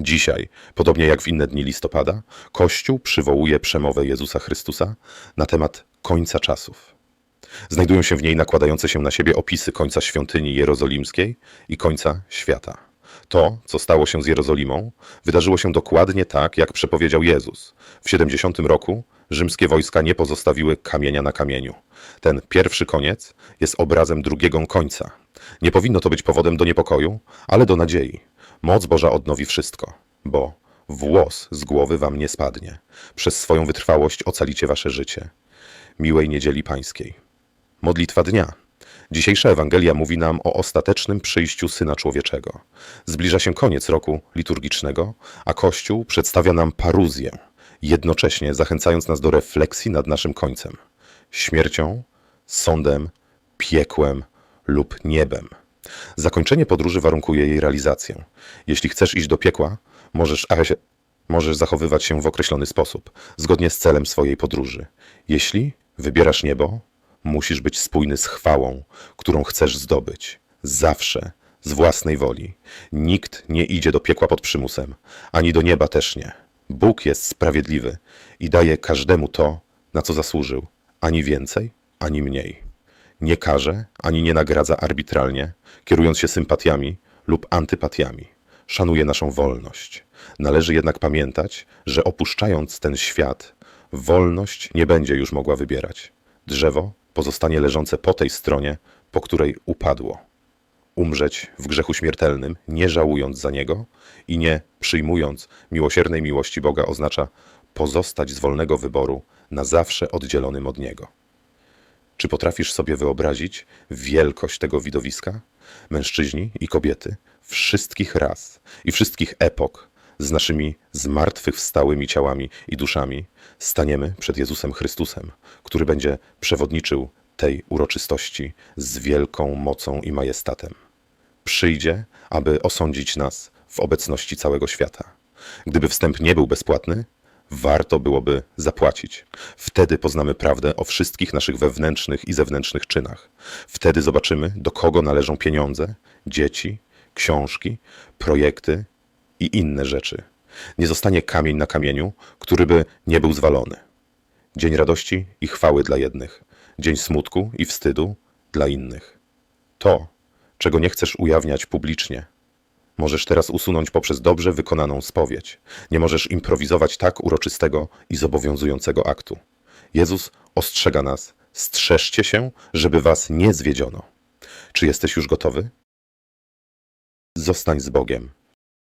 Dzisiaj, podobnie jak w inne dni listopada, Kościół przywołuje przemowę Jezusa Chrystusa na temat końca czasów. Znajdują się w niej nakładające się na siebie opisy końca świątyni jerozolimskiej i końca świata. To, co stało się z Jerozolimą, wydarzyło się dokładnie tak, jak przepowiedział Jezus. W 70 roku rzymskie wojska nie pozostawiły kamienia na kamieniu. Ten pierwszy koniec jest obrazem drugiego końca. Nie powinno to być powodem do niepokoju, ale do nadziei. Moc Boża odnowi wszystko, bo włos z głowy wam nie spadnie. Przez swoją wytrwałość ocalicie wasze życie. Miłej niedzieli pańskiej. Modlitwa dnia. Dzisiejsza Ewangelia mówi nam o ostatecznym przyjściu Syna Człowieczego. Zbliża się koniec roku liturgicznego, a Kościół przedstawia nam paruzję, jednocześnie zachęcając nas do refleksji nad naszym końcem śmiercią, sądem, piekłem lub niebem. Zakończenie podróży warunkuje jej realizację. Jeśli chcesz iść do piekła, możesz, a możesz zachowywać się w określony sposób, zgodnie z celem swojej podróży. Jeśli wybierasz niebo, musisz być spójny z chwałą, którą chcesz zdobyć. Zawsze, z własnej woli. Nikt nie idzie do piekła pod przymusem, ani do nieba też nie. Bóg jest sprawiedliwy i daje każdemu to, na co zasłużył, ani więcej, ani mniej. Nie karze, ani nie nagradza arbitralnie, kierując się sympatiami lub antypatiami. Szanuje naszą wolność. Należy jednak pamiętać, że opuszczając ten świat, wolność nie będzie już mogła wybierać. Drzewo pozostanie leżące po tej stronie, po której upadło. Umrzeć w grzechu śmiertelnym, nie żałując za niego i nie przyjmując miłosiernej miłości Boga, oznacza pozostać z wolnego wyboru na zawsze oddzielonym od niego. Czy potrafisz sobie wyobrazić wielkość tego widowiska? Mężczyźni i kobiety wszystkich ras i wszystkich epok z naszymi zmartwychwstałymi ciałami i duszami staniemy przed Jezusem Chrystusem, który będzie przewodniczył tej uroczystości z wielką mocą i majestatem. Przyjdzie, aby osądzić nas w obecności całego świata. Gdyby wstęp nie był bezpłatny, warto byłoby zapłacić. Wtedy poznamy prawdę o wszystkich naszych wewnętrznych i zewnętrznych czynach. Wtedy zobaczymy, do kogo należą pieniądze, dzieci, książki, projekty i inne rzeczy. Nie zostanie kamień na kamieniu, który by nie był zwalony. Dzień radości i chwały dla jednych, dzień smutku i wstydu dla innych. To, czego nie chcesz ujawniać publicznie, Możesz teraz usunąć poprzez dobrze wykonaną spowiedź. Nie możesz improwizować tak uroczystego i zobowiązującego aktu. Jezus ostrzega nas: strzeżcie się, żeby was nie zwiedziono. Czy jesteś już gotowy? Zostań z Bogiem.